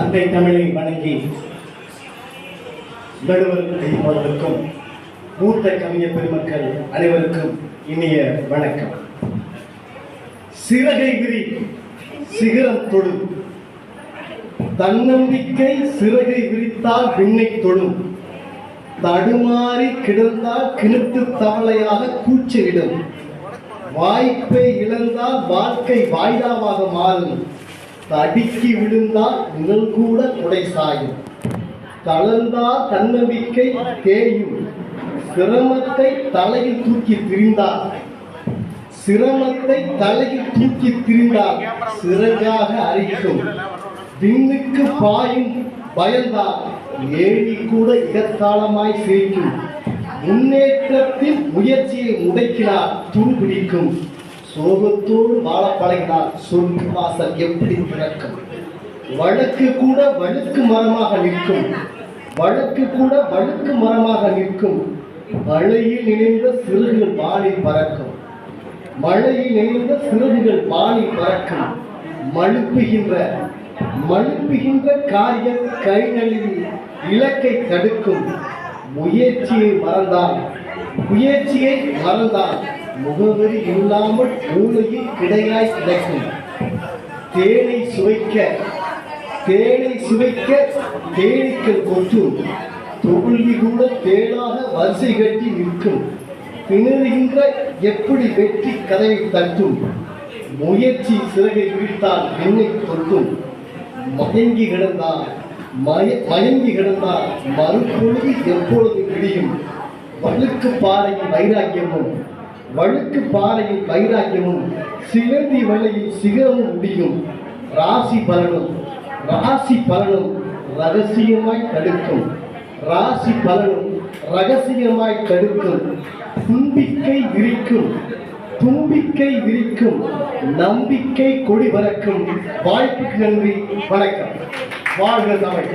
அன்னை தமிழை வணங்கி நடுவர் மூத்த கவிஞர் பெருமக்கள் அனைவருக்கும் இனிய வணக்கம். சிறகை விரி சிகரம் தொடு. தன்னம்பிக்கை சிறகை விரித்தால் விண்ணை தொடும் தடுமாறி கிடந்தால் கிணத்து தவளையாக கூச்சலிடும். வாய்ப்பை இழந்தால் வாழ்க்கை வாய்தாவாக மாறும். தடுக்கி விழுந்தால் நிழல் கூட குடை சாயும். தளர்ந்தால் தன்னம்பிக்கை தேயும். சிரமத்தை தலையில் தூக்கி திரிந்தார். சிரமத்தை தலையில் தூக்கி திரிந்தார். சிறகாக அரிக்கும். விண்ணுக்கு பாயும் பயந்தால் ஏழி கூட இடக்காலமாய் சிரிக்கும் முன்னேற்றத்தின் முயற்சியை முடக்கினார் துருபிடிக்கும். சோகத்தோடு வாழ பழகினார் சொர்க்க வாசல் எப்படி பிறக்கும்? வழக்கு கூட வழுக்கு மரமாக நிற்கும். வழக்கு கூட வழுக்கு மரமாக நிற்கும். மழையில் இணைந்த சிறுகுகள் பாலி பறக்கும். மழையில் இணைந்த சிறகுகள் பாலி பறக்கும். மழுப்புகின்ற மழுப்புகின்ற காரியம் கை நழுவி இலக்கை தடுக்கும். முயற்சியை மறந்தான். முயற்சியை மறந்தான். முகவரி இல்லாமல் மூளையில் கிடையாய் கிடைக்கும். தேனை சுவைக்க தேனை சுவைக்க தேனீக்கள் கொற்று தொகுல்வி கூட தேனாக வரிசை கட்டி நிற்கும். திணறுகின்ற எப்படி வெற்றி கதவை தட்டும். முயற்சி சிறகை விரித்தால் என்னை தொட்டும் மயங்கி கிடந்தால் மயங்கி கிடந்தால் மறுபொழுது எப்பொழுது விடியும்? வழுக்கு பாறையின் வைராக்கியமும் வழுக்கு பாறையின் வைராக்கியமும் சிலந்தி வலையில் சிகரமும் முடியும். ராசி பலனும் ராசி பலனும் ரகசியமாய் தடுக்கும். ராசி பலனும் ரகசியமாய் தடுக்கும். தும்பிக்கை விரிக்கும் தும்பிக்கை விரிக்கும் நம்பிக்கை கொடி பறக்கும். வாய்ப்புக்கு நன்றி வணக்கம். வாழ்க தமிழ்